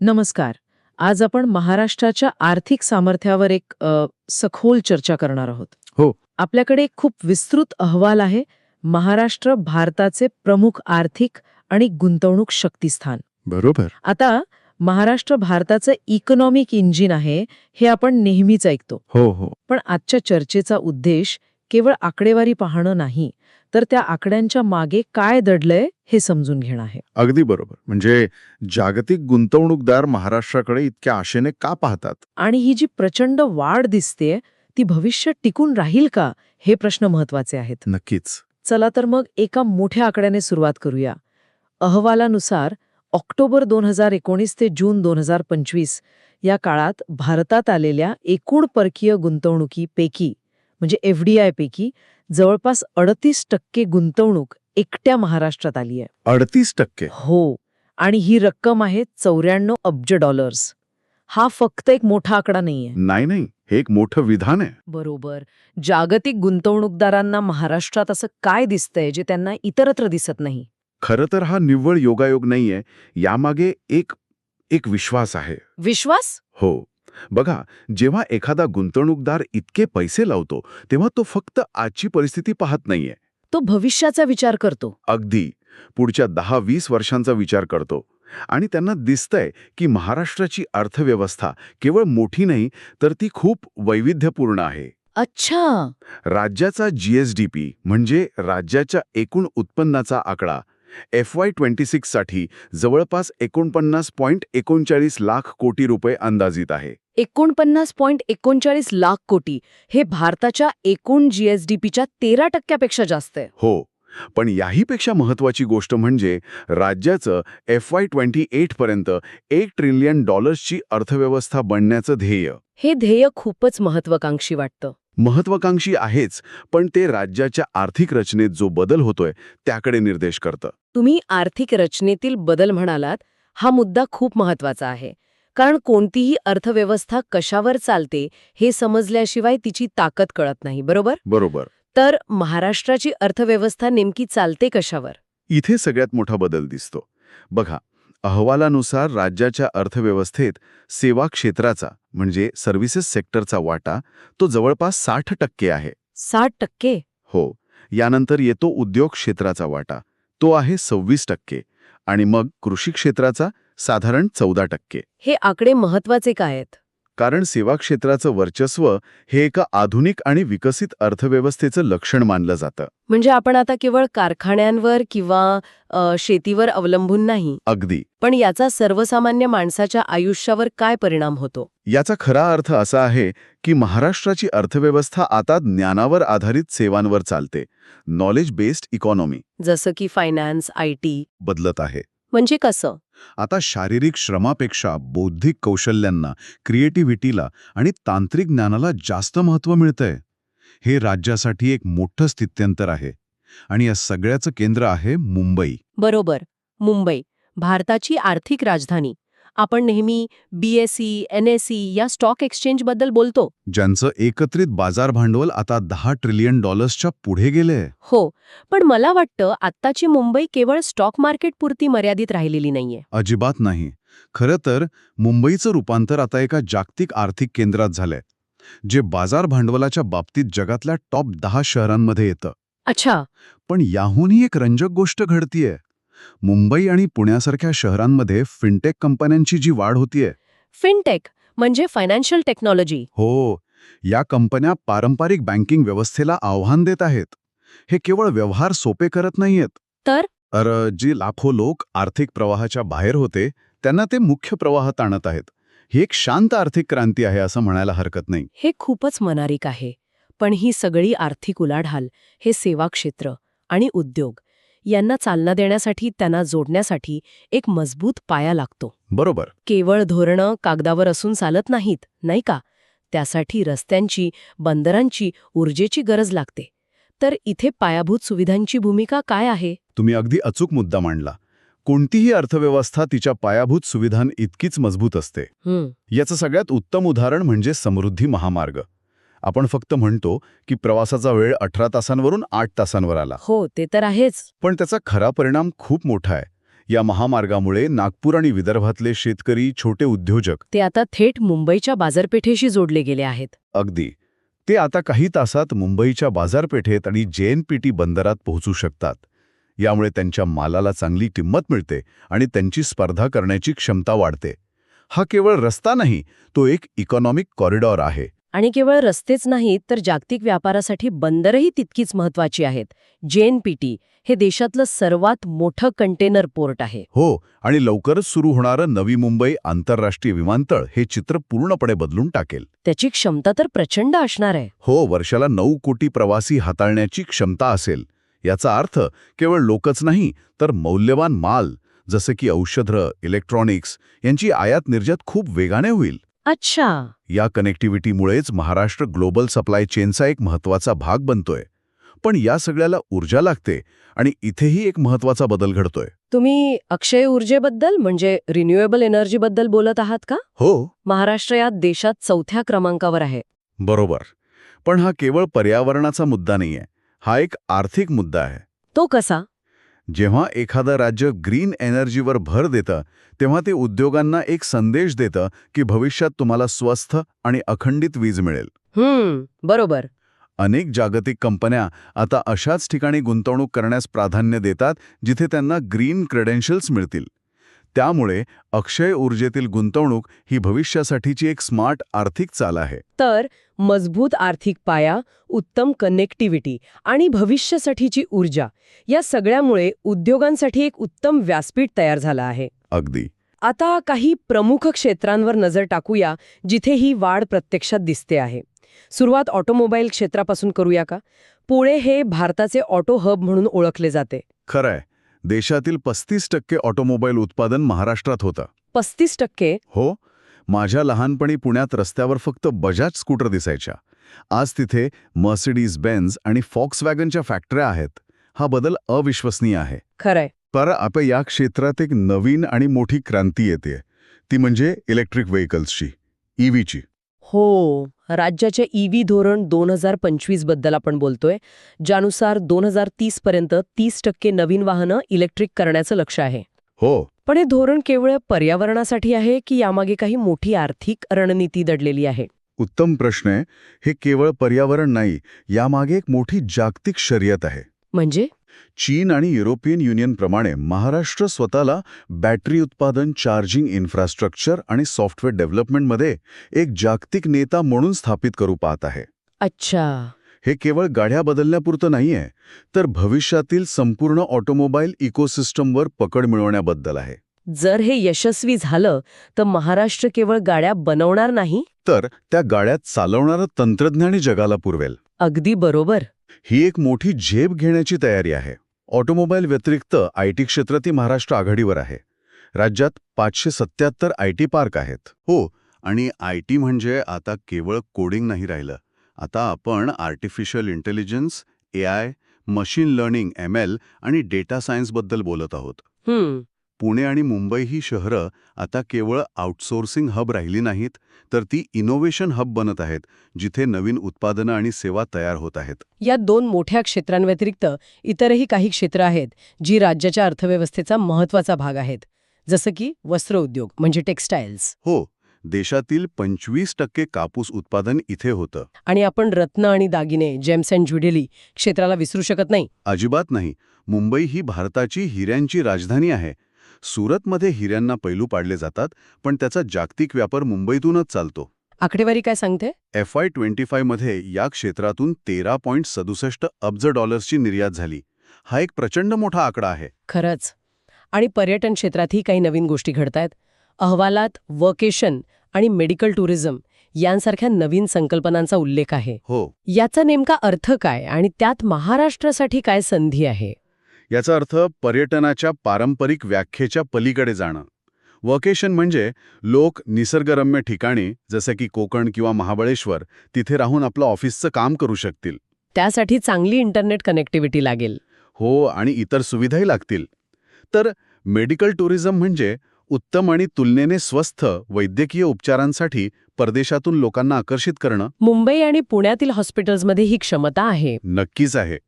नमस्कार. आज आपण महाराष्ट्राच्या आर्थिक सामर्थ्यावर एक अ, सखोल चर्चा करणार आहोत. हो. आपल्याकडे एक खूप विस्तृत अहवाल आहे महाराष्ट्र भारताचे प्रमुख आर्थिक आणि गुंतवणूक शक्तिस्थान. बरोबर. आता महाराष्ट्र भारताचं इकॉनॉमिक इंजिन आहे हे आपण नेहमीच ऐकतो. हो हो. पण आजच्या चर्चेचा उद्देश केवळ आकडेवारी पाहणं नाही तर त्या आकड्यांच्या मागे काय दडलंय हे समजून घेणं आहे. अगदी बरोबर. म्हणजे जागतिक गुंतवणूकदार महाराष्ट्राकडे इतक्या आशेने का पाहतात? आणि ही जी प्रचंड वाढ दिसते ती भविष्य टिकून राहील का हे प्रश्न महत्त्वाचे आहेत. नक्कीच. चला तर मग एका मोठ्या आकड्याने सुरुवात करूया. अहवालानुसार ऑक्टोबर दोन हजार एकोणीस ते जून दोन हजार पंचवीस या काळात भारतात आलेल्या एकूण परकीय गुंतवणुकीपैकी म्हणजे एफ डी आय पैकी जवळपास अडतीस टक्के गुंतवणूक एकट्या महाराष्ट्रात आली आहे. अडतीस टक्के? हो. आणि ही रक्कम आहे चौऱ्याण्णव अब्ज डॉलर्स. हा फक्त एक मोठा आकडा नाहीये. नाही नाही. हे एक मोठं विधान आहे. बरोबर. जागतिक गुंतवणूकदारांना महाराष्ट्रात असं काय दिसतंय जे त्यांना इतरत्र दिसत नाही? खरं तर हा निव्वळ योगायोग नाहीये. यामागे एक एक विश्वास आहे. विश्वास? हो. बघा जेव्हा एखादा गुंतवणूकदार इतके पैसे लावतो तेव्हा तो फक्त आजची परिस्थिती पाहत नाहीये. तो भविष्याचा विचार करतो. अगदी. पुढच्या दहा वीस वर्षांचा विचार करतो. आणि त्यांना दिसतंय की महाराष्ट्राची अर्थव्यवस्था केवळ मोठी नाही तर ती खूप वैविध्यपूर्ण आहे. अच्छा. राज्याचा जीएसडीपी म्हणजे राज्याच्या एकूण उत्पन्नाचा आकडा एफ वाय ट्वेंटी सिक्ससाठी जवळपास एकोणपन्नास पॉईंट एकोणचाळीस लाख कोटी रुपये अंदाजित आहे. एकोणपन्नास पॉइंट एकोणचाळीस लाख कोटी हे भारताच्या एकूण जीएसडीपीच्या तेरा टक्क्यापेक्षा जास्त आहे. हो पण याहीपेक्षा महत्वाची गोष्ट म्हणजे राज्याचं एफ वाय ट्वेंटी एटपर्यंत एक ट्रिलियन डॉलर्सची अर्थव्यवस्था बनण्याचं ध्येय. हे ध्येय खूपच महत्वाकांक्षी वाटतं. महत्वाकांक्षी आहेच पण ते राज्याच्या आर्थिक रचनेत जो बदल होतोय त्याकडे निर्देश करतं. तुम्ही आर्थिक रचनेतील बदल म्हणालात हा मुद्दा खूप महत्त्वाचा आहे. कारण कोणतीही अर्थव्यवस्था कशावर चालते हे समजल्याशिवाय तिची ताकद कळत नाही बरोबर? बरोबर. तर महाराष्ट्राची अर्थव्यवस्था नेमकी चालते कशावर? इथे सगळ्यात मोठा बदल दिसतो. बघा अहवालानुसार राज्याच्या अर्थव्यवस्थेत सेवा क्षेत्राचा म्हणजे सर्व्हिसेस सेक्टरचा वाटा तो जवळपास साठ टक्के आहे. साठ टक्के? हो. यानंतर येतो उद्योग क्षेत्राचा वाटा. तो आहे सव्वीस टक्के. आणि मग कृषी क्षेत्राचा साधारण चौदा टक्के. हे आकडे महत्त्वाचे काय आहेत? कारण सेवा क्षेत्राचं वर्चस्व हे एका आधुनिक आणि विकसित अर्थव्यवस्थेचं लक्षण मानलं जातं. म्हणजे आपण आता केवळ कारखान्यांवर किंवा शेतीवर अवलंबून नाही. अगदी. पण याचा सर्वसामान्य माणसाच्या आयुष्यावर काय परिणाम होतो? याचा खरा अर्थ असा आहे की महाराष्ट्राची अर्थव्यवस्था आता ज्ञानावर आधारित सेवांवर चालते. नॉलेज बेस्ड इकॉनॉमी जसं की फायनान्स आय टी बदलत आहे. म्हणजे कसं? आता शारीरिक श्रमापेक्षा बौद्धिक कौशल्यांना क्रिएटिव्हिटीला आणि तांत्रिक ज्ञानाला जास्त महत्त्व मिळतंय. हे राज्यासाठी एक मोठं स्थित्यंतर आहे आणि या सगळ्याचं केंद्र आहे मुंबई. बरोबर मुंबई भारताची आर्थिक राजधानी. आपण नेहमी बीएसई एनएसई या स्टॉक एक्सचेंजबद्दल बोलतो. ज्यांचं एकत्रित बाजार भांडवल आता दहा ट्रिलियन डॉलर्सच्या पुढे गेलेय. हो पण मला वाटतं आत्ताची मुंबई केवळ स्टॉक मार्केट पुरती मर्यादित राहिलेली नाहीये. अजिबात नाही. खरं तर मुंबईचं रूपांतर आता एका जागतिक आर्थिक केंद्रात झालंय जे बाजार भांडवलाच्या बाबतीत जगातल्या टॉप दहा शहरांमध्ये येतं. अच्छा. पण याहूनही एक रंजक गोष्ट घडतीये. मुंबई आणि पुण्यासारख्या शहरांमध्ये फिनटेक कंपन्यांची जी वाढ होतीये. फिनटेक म्हणजे फायनान्शियल टेक्नॉलॉजी. हो या कंपन्या पारंपरिक बँकिंग व्यवस्थेला आव्हान देत आहेत. हे केवळ व्यवहार सोपे करत नाहीयेत. तर? अर जी लाखो लोक आर्थिक प्रवाहाच्या बाहेर होते त्यांना ते मुख्य प्रवाहात आणत आहेत. ही एक शांत आर्थिक क्रांती आहे असं म्हणायला हरकत नाही. हे खूपच मनारिक आहे. पण ही सगळी आर्थिक उलाढाल हे सेवा क्षेत्र आणि उद्योग यांना चालना देण्यासाठी त्यांना जोडण्यासाठी एक मजबूत पाया लागतो. बरोबर. केवळ धोरणं कागदावर असून चालत नाहीत नाही का? त्यासाठी रस्त्यांची बंदरांची ऊर्जेची गरज लागते. तर इथे पायाभूत सुविधांची भूमिका काय आहे? तुम्ही अगदी अचूक मुद्दा मांडला. कोणतीही अर्थव्यवस्था तिच्या पायाभूत सुविधां इतकीच मजबूत असते. याचं सगळ्यात उत्तम उदाहरण म्हणजे समृद्धी महामार्ग. आपण फक्त म्हणतो की प्रवासाचा वेळ अठरा तासांवरून आठ तासांवर आला. हो ते तर आहेच. पण त्याचा खरा परिणाम खूप मोठा आहे. या महामार्गामुळे नागपूर आणि विदर्भातले शेतकरी छोटे उद्योजक ते आता थेट मुंबईच्या बाजारपेठेशी जोडले गेले आहेत. अगदी. ते आता काही तासात मुंबईच्या बाजारपेठेत आणि जेएनपीटी बंदरात पोहोचू शकतात. यामुळे त्यांच्या मालाला चांगली किंमत मिळते आणि त्यांची स्पर्धा करण्याची क्षमता वाढते. हा केवळ रस्ता नाही तो एक इकॉनॉमिक कॉरिडॉर आहे. आणि केवळ रस्तेच नाहीत तर जागतिक व्यापारासाठी बंदरही तितकीच महत्वाची आहेत. जेएनपीटी हे देशातलं सर्वात मोठं कंटेनर पोर्ट आहे. हो आणि लवकरच सुरू होणारं नवी मुंबई आंतरराष्ट्रीय विमानतळ हे चित्र पूर्णपणे बदलून टाकेल. त्याची क्षमता तर प्रचंड असणार आहे. हो वर्षाला नऊ कोटी प्रवासी हाताळण्याची क्षमता असेल. याचा अर्थ केवळ लोकच नाही तर मौल्यवान माल जसे की औषधं इलेक्ट्रॉनिक्स यांची आयात निर्यात खूप वेगाने होईल. अच्छा. या कनेक्टिव्हिटीमुळेच महाराष्ट्र ग्लोबल सप्लाय चेनचा एक महत्त्वाचा भाग बनतोय. पण या सगळ्याला ऊर्जा लागते आणि इथेही एक महत्त्वाचा बदल घडतोय. तुम्ही अक्षय ऊर्जेबद्दल म्हणजे रिन्युएबल एनर्जीबद्दल बोलत आहात का? हो. महाराष्ट्र यात देशात चौथ्या क्रमांकावर आहे. बरोबर. पण हा केवळ पर्यावरणाचा मुद्दा नाहीये. हा एक आर्थिक मुद्दा आहे. तो कसा? जेव्हा एखादं राज्य ग्रीन एनर्जीवर भर देतं तेव्हा ते उद्योगांना एक संदेश देतं की भविष्यात तुम्हाला स्वस्थ आणि अखंडित वीज मिळेल. बरोबर. अनेक जागतिक कंपन्या आता अशाच ठिकाणी गुंतवणूक करण्यास प्राधान्य देतात जिथे त्यांना ग्रीन क्रेडेन्शियल्स मिळतील. त्यामुळे अक्षय ऊर्जेतील गुंतवणूक ही भविष्यासाठीची एक स्मार्ट आर्थिक चाल आहे. तर मजबूत आर्थिक पाया उत्तम कनेक्टिव्हिटी आणि भविष्यासाठीची ऊर्जा या सगळ्यामुळे उद्योगांसाठी एक उत्तम व्यासपीठ तयार झालं आहे. अगदी. आता काही प्रमुख क्षेत्रांवर नजर टाकूया जिथे ही वाढ प्रत्यक्षात दिसते आहे. सुरुवात ऑटोमोबाईल क्षेत्रापासून करूया का? पुणे हे भारताचे ऑटो हब म्हणून ओळखले जाते. खरंय. देशातील पस्तीस टक्के ऑटोमोबाईल उत्पादन महाराष्ट्रात होतं. पस्तीस टक्के? हो. माझ्या लहानपणी पुण्यात रस्त्यावर फक्त बजाज स्कूटर दिसायच्या. आज तिथे मर्सिडीज बेन्झ आणि फॉक्सवॅगनच्या फॅक्टऱ्या आहेत. हा बदल अविश्वसनीय आहे. खरंय. पर आता या क्षेत्रात एक नवीन आणि मोठी क्रांती येते ती म्हणजे इलेक्ट्रिक व्हेकल्सची ईव्हीची हो राज्याचे ईव्ही धोरण दोन हजार पंचवीसबद्दल आपण बोलतोय ज्यानुसार दोन हजार तीस पर्यंत तीस टक्के नवीन वाहनं इलेक्ट्रिक करण्याचं लक्ष आहे. हो. पण हे धोरण केवळ पर्यावरणासाठी आहे की यामागे काही मोठी आर्थिक रणनीती दडलेली आहे? उत्तम प्रश्न आहे. हे केवळ पर्यावरण नाही यामागे एक मोठी जागतिक शर्यत आहे. म्हणजे? चीन आणि युरोपियन युनियनप्रमाणे महाराष्ट्र स्वतःला बॅटरी उत्पादन चार्जिंग इन्फ्रास्ट्रक्चर आणि सॉफ्टवेअर डेव्हलपमेंटमध्ये एक जागतिक नेता म्हणून स्थापित करू पाहत आहे. अच्छा. हे केवळ गाड्या बदलण्यापुरतं नाहीये तर भविष्यातील संपूर्ण ऑटोमोबाईल इकोसिस्टमवर पकड मिळवण्याबद्दल आहे. जर हे यशस्वी झालं तर महाराष्ट्र केवळ गाड्या बनवणार नाही? तर त्या गाड्यात चालवणारं तंत्रज्ञानी जगाला पुरवेल. अगदी बरोबर. ही एक मोठी झेप घेण्याची तयारी आहे. ऑटोमोबाईल व्यतिरिक्त आय टी क्षेत्रातही महाराष्ट्र आघाडीवर आहे. राज्यात पाचशे सत्याहत्तर आय टी पार्क आहेत. हो आणि आय टी म्हणजे आता केवळ कोडिंग नाही राहिलं. आता आपण artificial intelligence A I machine learning M L आणि डेटा सायन्सबद्दल बोलत आहोत. पुणे आणि मुंबई ही शहरं आता केवळ आउटसोर्सिंग हब राहिली नाहीत तर ती इनोव्हेशन हब बनत आहेत जिथे नवीन उत्पादनं आणि सेवा तयार होत आहेत. या दोन मोठ्या क्षेत्रांव्यतिरिक्त इतरही काही क्षेत्र आहेत जी राज्याच्या अर्थव्यवस्थेचा महत्त्वाचा भाग आहेत. जसं की वस्त्रोद्योग म्हणजे टेक्स्टाईल्स हो देशातील पंचवीस टक्के कापूस उत्पादन इथे होतं. आणि आपण रत्न आणि दागिने जेम्स अँड ज्युडेली क्षेत्राला विसरू शकत नाही. अजिबात नाही. मुंबई ही भारताची हिऱ्यांची राजधानी आहे सुरतमध्ये हिऱ्यांना पैलू पाडले जातात पण त्याचा जागतिक व्यापार मुंबईतूनच चालतो. आकडेवारी काय सांगते? एफ आय ट्वेंटी फायमध्ये या क्षेत्रातून तेरा पॉईंट सदुसष्ट अब्ज डॉलर्सची निर्यात झाली. हा एक प्रचंड मोठा आकडा आहे. खरंच. आणि पर्यटन क्षेत्रातही काही नवीन गोष्टी घडतायत. अहवालात वर्केशन आणि मेडिकल टुरिझम यांसारख्या नवीन संकल्पनांचा उल्लेख आहे. हो. याचा नेमका अर्थ काय आणि त्यात महाराष्ट्रासाठी काय संधी आहे? याचा अर्थ पर्यटनाच्या पारंपरिक व्याख्येच्या पलीकडे जाणं. वकेशन म्हणजे लोक निसर्गरम्य ठिकाणी जसे की कोकण किंवा महाबळेश्वर तिथे राहून आपलं ऑफिसचं काम करू शकतील. त्यासाठी चांगली इंटरनेट कनेक्टिव्हिटी लागेल. हो आणि इतर सुविधाही लागतील. तर मेडिकल टुरिझम म्हणजे उत्तम आणि तुलनेने स्वस्थ वैद्यकीय उपचारांसाठी परदेशातून लोकांना आकर्षित करणं? मुंबई आणि पुण्यातील हॉस्पिटल्समध्ये ही क्षमता आहे. नक्कीच आहे.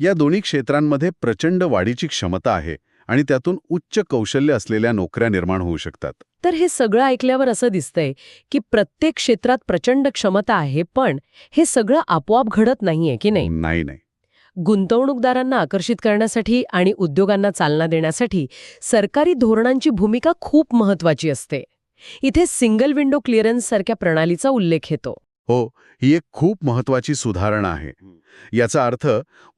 या दोन्ही क्षेत्रांमध्ये प्रचंड वाढीची क्षमता आहे आणि त्यातून उच्च कौशल्य असलेल्या नोकऱ्या निर्माण होऊ शकतात. तर हे सगळं ऐकल्यावर असं दिसतंय की प्रत्येक क्षेत्रात प्रचंड क्षमता आहे पण हे सगळं आपोआप घडत नाहीये की नाही? नाही नाही. गुंतवणूकदारांना आकर्षित करण्यासाठी आणि उद्योगांना चालना देण्यासाठी सरकारी धोरणांची भूमिका खूप महत्वाची असते. इथे सिंगल विंडो क्लिअरन्स सारख्या प्रणालीचा उल्लेख येतो. हो ही एक खूप महत्वाची सुधारणा आहे. याचा अर्थ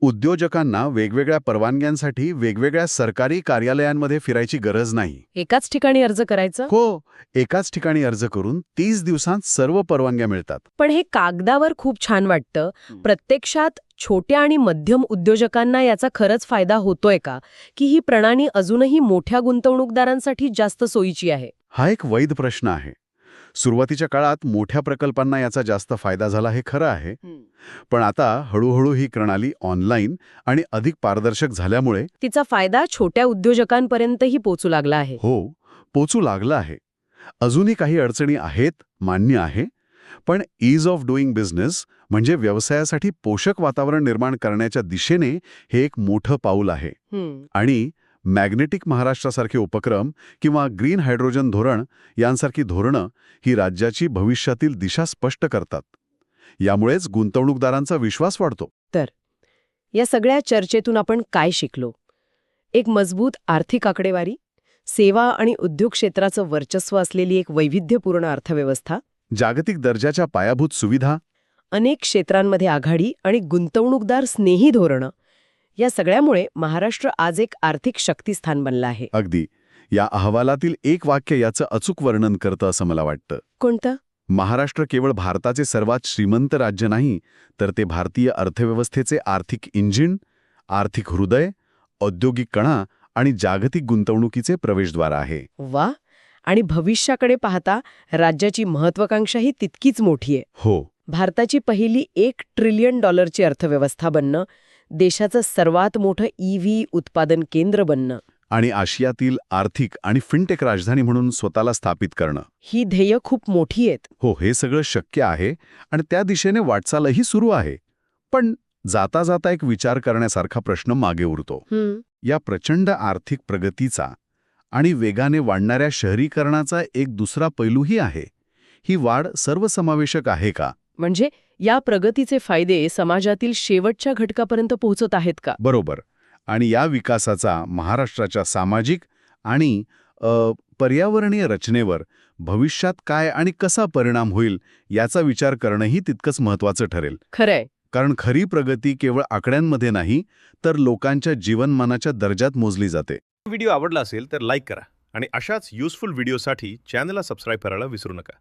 उद्योजकांना वेगवेगळ्या परवानग्यांसाठी वेगवेगळ्या सरकारी कार्यालयांमध्ये फिरायची गरज नाही. एकाच ठिकाणी अर्ज करायचं? हो एकाच ठिकाणी अर्ज करून तीस दिवसांत सर्व परवानग्या मिळतात. पण हे कागदावर खूप छान वाटतं. प्रत्यक्षात छोट्या आणि मध्यम उद्योजकांना याचा खरंच फायदा होतोय का? की ही प्रणाली अजूनही मोठ्या गुंतवणूकदारांसाठी जास्त सोयीची आहे? हा एक वैध प्रश्न आहे. सुरुवातीच्या काळात मोठ्या प्रकल्पांना याचा जास्त फायदा झाला हे खरं आहे. पण आता हळूहळू ही प्रणाली ऑनलाईन आणि अधिक पारदर्शक झाल्यामुळे तिचा फायदा छोट्या उद्योजकांपर्यंतही पोचू लागला आहे. हो पोचू लागला आहे. अजूनही काही अडचणी आहेत मान्य आहे. पण ईज ऑफ डुईंग बिझनेस म्हणजे व्यवसायासाठी पोषक वातावरण निर्माण करण्याच्या दिशेने हे एक मोठं पाऊल आहे. आणि मॅग्नेटिक महाराष्ट्रासारखे उपक्रम किंवा ग्रीन हायड्रोजन धोरण यांसारखी धोरणं ही राज्याची भविष्यातील दिशा स्पष्ट करतात. यामुळेच गुंतवणूकदारांचा विश्वास वाढतो. या सगळ्या चर्चेतून आपण काय शिकलो? एक मजबूत आर्थिक आकडेवारी सेवा आणि उद्योग क्षेत्राचं वर्चस्व असलेली एक वैविध्यपूर्ण अर्थव्यवस्था जागतिक दर्जाच्या पायाभूत सुविधा अनेक क्षेत्रांमध्ये आघाडी आणि गुंतवणूकदार स्नेही धोरणं या सगळ्यामुळे महाराष्ट्र आज एक आर्थिक शक्तिस्थान बनलं आहे. अगदी. या अहवालातील एक वाक्य याचं अचूक वर्णन करतं असं मला वाटतं. कोणतं? महाराष्ट्र केवळ भारताचे सर्वात श्रीमंत राज्य नाही तर ते भारतीय अर्थव्यवस्थेचे आर्थिक इंजिन आर्थिक हृदय औद्योगिक कणा आणि जागतिक गुंतवणुकीचे प्रवेशद्वार आहे. वा! आणि भविष्याकडे पाहता राज्याची महत्वाकांक्षाही तितकीच मोठी आहे. हो. भारताची पहिली एक ट्रिलियन डॉलरची अर्थव्यवस्था बनणं देशाचं सर्वात मोठं ईव्ही उत्पादन केंद्र बनणं. आणि आशियातील आर्थिक आणि फिनटेक राजधानी म्हणून स्वतःला स्थापित करणं. ही ध्येय खूप मोठी आहेत. हो हे सगळं शक्य आहे आणि त्या दिशेने वाटचालही सुरू आहे. पण जाता जाता एक विचार करण्यासारखा प्रश्न मागे उरतो. या प्रचंड आर्थिक प्रगतीचा आणि वेगाने वाढणाऱ्या शहरीकरणाचा एक दुसरा पैलूही आहे. ही वाढ सर्वसमावेशक आहे का? म्हणजे या प्रगतीचे फायदे समाजातील शेवटच्या घटकापर्यंत पोहोचत आहेत का? बरोबर. आणि या विकासाचा महाराष्ट्राच्या सामाजिक आणि पर्यावरणीय रचनेवर भविष्यात काय आणि कसा परिणाम होईल याचा विचार करणंही तितकंच महत्वाचं ठरेल. खरंय. कारण खरी प्रगती केवळ आकड्यांमध्ये नाही तर लोकांच्या जीवनमानाच्या दर्जात मोजली जाते. व्हिडिओ आवडला असेल तर लाईक करा आणि अशाच युजफुल व्हिडिओसाठी चॅनलला सबस्क्राईब करायला विसरू नका.